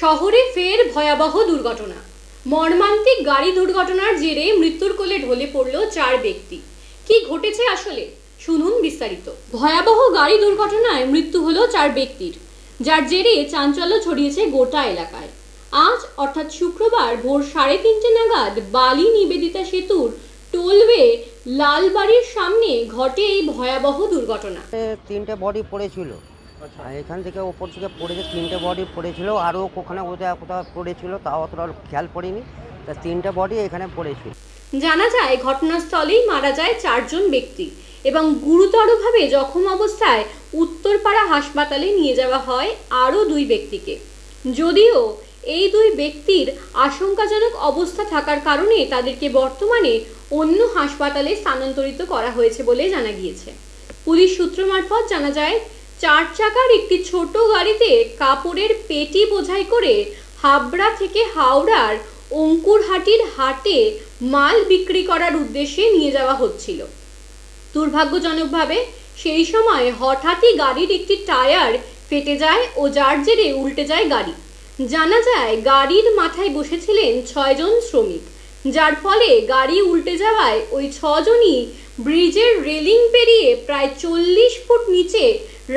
শহরে ফের ভয়াবহ দুর্ঘটনা। মর্মান্তিক গাড়ি দুর্ঘটনার জেরে মৃত্যুর কোলে ঢলে পড়ল চার ব্যক্তি। কি ঘটেছে আসলে? শুনুন বিস্তারিত। ভয়াবহ গাড়ি দুর্ঘটনায় মৃত্যু হলো চার ব্যক্তির। যার জেরে চাঞ্চল্য ছড়িয়েছে গোটা এলাকায়। আজ, অর্থাৎ শুক্রবার ভোর সাড়ে তিনটে নাগাদ বালি নিবেদিতা সেতুর টোলওয়ে লালবাড়ির সামনে ঘটে এই ভয়াবহ দুর্ঘটনা। তিনটে বডি পড়েছিল। আর এখান থেকে ওপর থেকে পড়েছে তিনটে বডি পড়েছিল আরও ওখানে কোথাও কোথাও পড়েছিল তাও অতটা খেয়াল পড়িনি। তা তিনটে বডি এখানে পড়েছিল। জানা যায় ঘটনাস্থলেই মারা যায় চারজন ব্যক্তি এবং গুরুতরভাবে জখম অবস্থায় উত্তরপাড়া হাসপাতালে নিয়ে যাওয়া হয় আরও দুই ব্যক্তিকে। যদিও এই দুই ব্যক্তির আশঙ্কাজনক অবস্থা থাকার কারণে তাদেরকে বর্তমানে অন্য হাসপাতালে স্থানান্তরিত করা হয়েছে বলে জানা গিয়েছে। পুলিশ সূত্র মারফত জানা যায় চার চাকার একটি ছোট গাড়িতে কাপড়ের পেটি বোঝাই করে হাবড়া থেকে হাওড়ার অঙ্কুরহাটির হাটে মাল বিক্রি করার উদ্দেশ্যে নিয়ে যাওয়া হচ্ছিল। দুর্ভাগ্যজনকভাবে সেই সময় হঠাৎই গাড়ির একটি টায়ার ফেটে যায় ও যার জেরে উল্টে যায় গাড়ি। জানা যায়, গাড়ির মাথায় বসেছিলেন ছয়জন শ্রমিক, যার ফলে গাড়ি উল্টে যাওয়ায় ওই ছজনই ব্রিজের রেলিং পেরিয়ে প্রায় চল্লিশ ফুট নিচে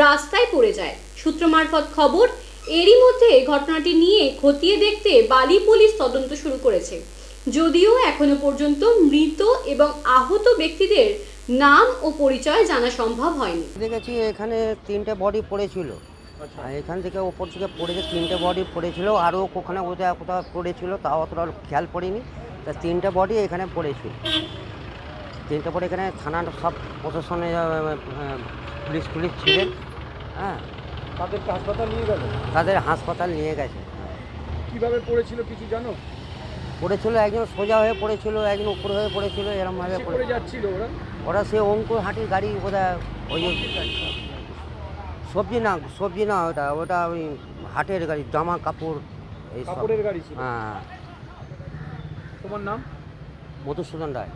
রাস্তায় পড়ে যায়। সূত্র মারফত খবর এরই মধ্যে ঘটনাটি নিয়ে খতিয়ে দেখতে বালি পুলিশ তদন্ত শুরু করেছে। যদিও এখনও পর্যন্ত মৃত এবং আহত ব্যক্তিদের নাম ও পরিচয় জানা সম্ভব হয়নি। দেখেছি এখানে তিনটে বডি পড়েছিল। আর এখান থেকে ওপর থেকে পড়েছে তিনটে বডি পড়েছিল আরও ওখানে কোথাও কোথাও পড়েছিল তাও অতটা খেয়াল পড়িনি। তা তিনটে বডি এখানে পড়েছিল। তিনটে বডি এখানে থানার সব প্রশাসনে পুলিশ পুলিশ ছিলেন। হ্যাঁ। তাদেরকে হাসপাতাল নিয়ে গেল? তাদের হাসপাতাল নিয়ে গেছে। কীভাবে পড়েছিল কিছু জানো? পড়েছিল একজন সোজা হয়ে পড়েছিল একজন উপর হয়ে পড়েছিল এরমভাবে পড়ে যাচ্ছিল ওরা? ওরা সে অঙ্কুর হাটির গাড়ি বোধহয় ওই সবজি না সবজি না ওটা ওটা ওই হাটের গাড়ি জামা কাপড় এই কাপড়ের গাড়ি হ্যাঁ। তোমার নাম? মধুসূদন রায়।